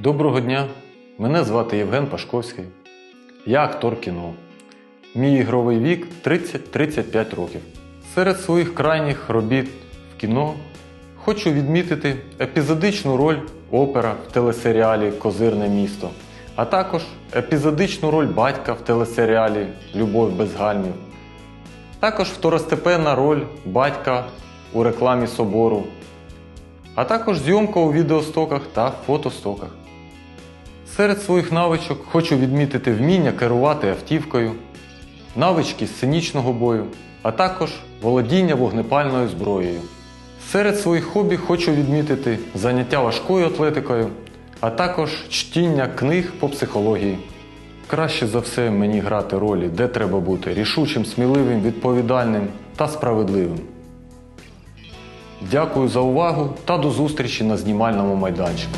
Доброго дня! Мене звати Євген Пашковський. Я актор кіно. Мій ігровий вік 30-35 років. Серед своїх крайніх робіт в кіно хочу відмітити епізодичну роль опера в телесеріалі Козирне місто, а також епізодичну роль батька в телесеріалі Любов без гальмів. Також второстепенна роль батька у рекламі собору, а також зйомка у відеостоках та фотостоках. Серед своїх навичок хочу відмітити вміння керувати автівкою, навички сценічного бою, а також володіння вогнепальною зброєю. Серед своїх хобі хочу відмітити заняття важкою атлетикою, а також чтіння книг по психології. Краще за все мені грати ролі, де треба бути рішучим, сміливим, відповідальним та справедливим. Дякую за увагу та до зустрічі на знімальному майданчику.